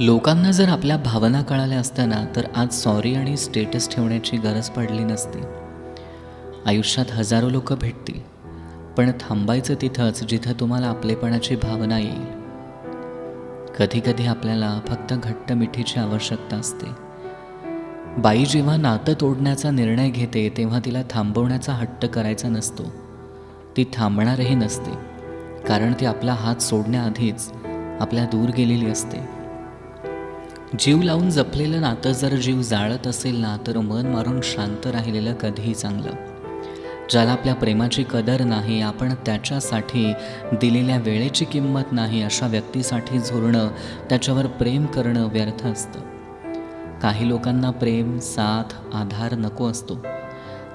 लोकांना जर आपल्या भावना कळाल्या असत्या तर आज सॉरी आणि स्टेटस ठेवण्याची गरज पडली नसती. आयुष्यात हजारो लोक भेटतील पण थांबायचं तिथंच जिथं तुम्हाला आपलेपणाची भावना येईल. कधीकधी आपल्याला फक्त घट्ट मिठीची आवश्यकता असते. बाई जेव्हा नातं तोडण्याचा निर्णय घेते तेव्हा तिला थांबवण्याचा हट्ट करायचा नसतो. ती थांबणारही नसते कारण ती आपला हात सोडण्याआधीच आपल्या दूर गेलेली असते. जीव लावून जपलेलं नातं जर जीव जाळत असेल ना तर मन मारून शांत राहिलेलं कधीही चांगलं. ज्याला आपल्या प्रेमाची कदर नाही आपण त्याच्यासाठी दिलेल्या वेळेची किंमत नाही अशा व्यक्तीसाठी झुरणं त्याच्यावर प्रेम करणं व्यर्थ असतं. काही लोकांना प्रेम साथ आधार नको असतो.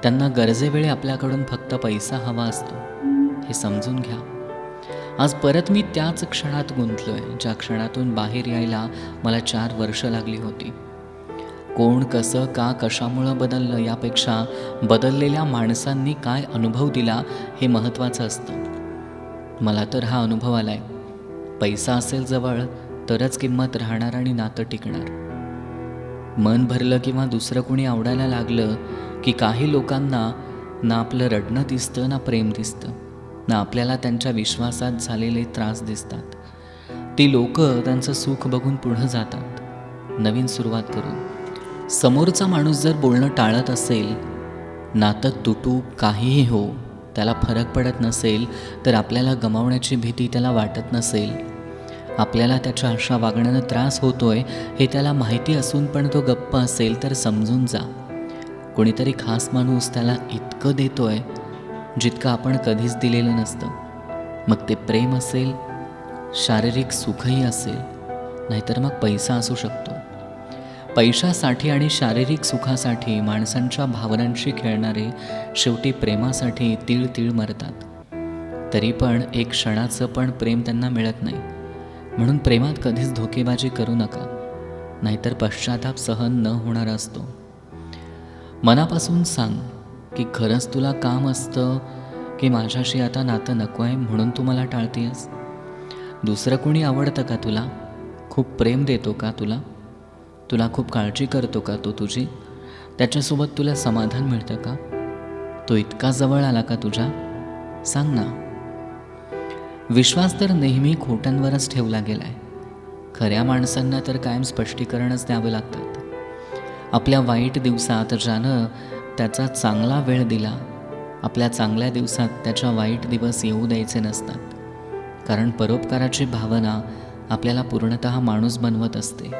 त्यांना गरजेवेळी आपल्याकडून फक्त पैसा हवा असतो. हे समजून घ्या. आज परत मी त्याच क्षणात गुंतलो आहे ज्या क्षणातून बाहेर यायला मला चार वर्ष लागली होती. कोण कसं का कशामुळं बदललं यापेक्षा बदललेल्या माणसांनी काय अनुभव दिला हे महत्त्वाचं असतं. मला तर हा अनुभव आलाय. पैसा असेल जवळ तरच किंमत राहणार आणि नातं टिकणार. मन भरलं किंवा दुसरं कुणी आवडायला लागलं की काही लोकांना ना आपलं रडणं दिसतं ना प्रेम दिसतं. ना आपल्याला त्यांच्या विश्वासात झालेले त्रास दिसतात. ती लोक त्यांचं सुख बघून पुढं जातात. नवीन सुरुवात करून. समोरचा माणूस जर बोलणं टाळत असेल नातं तुटू काहीही हो त्याला फरक पडत नसेल तर आपल्याला गमावण्याची भीती त्याला वाटत नसेल. आपल्याला त्याच्या अशा वागण्यानं त्रास होतोय हे त्याला माहिती असून पण तो गप्प असेल तर समजून जा. कोणीतरी खास माणूस त्याला इतकं देतोय जितकं आपण कधीच दिलेलं नसतं. मग ते प्रेम असेल शारीरिक सुखही असेल नाहीतर मग पैसा असू शकतो. पैशासाठी आणि शारीरिक सुखासाठी माणसांच्या भावनांशी खेळणारे शेवटी प्रेमासाठी तीळ तीळ मरतात. तरी पण एक क्षणाचं पण प्रेम त्यांना मिळत नाही. म्हणून प्रेमात कधीच धोकेबाजी करू नका. नाहीतर पश्चाताप सहन न होणार असतो. मनापासून सांग की खरंच तुला काम असतं की माझ्याशी आता नातं नको आहे म्हणून तू मला टाळतीयस? दुसरं कोणी आवडतं का तुला? खूप प्रेम देतो का तुला? तुला खूप काळजी करतो का तो तुझी? त्याच्यासोबत तुला समाधान मिळतं का? तो इतका जवळ आला का तुझ्या? सांग ना. विश्वास तर नेहमी खोट्यांवरच ठेवला गेलाय. खऱ्या माणसांना तर कायम स्पष्टीकरणच द्यावं लागतात. आपल्या वाईट दिवसात ज्यानं त्याचा चांगला वेळ दिला आपल्या चांगल्या दिवसात त्याच्या वाईट दिवस येऊ द्यायचे नसतात. कारण परोपकाराची भावना आपल्याला पूर्णतः माणूस बनवत असते.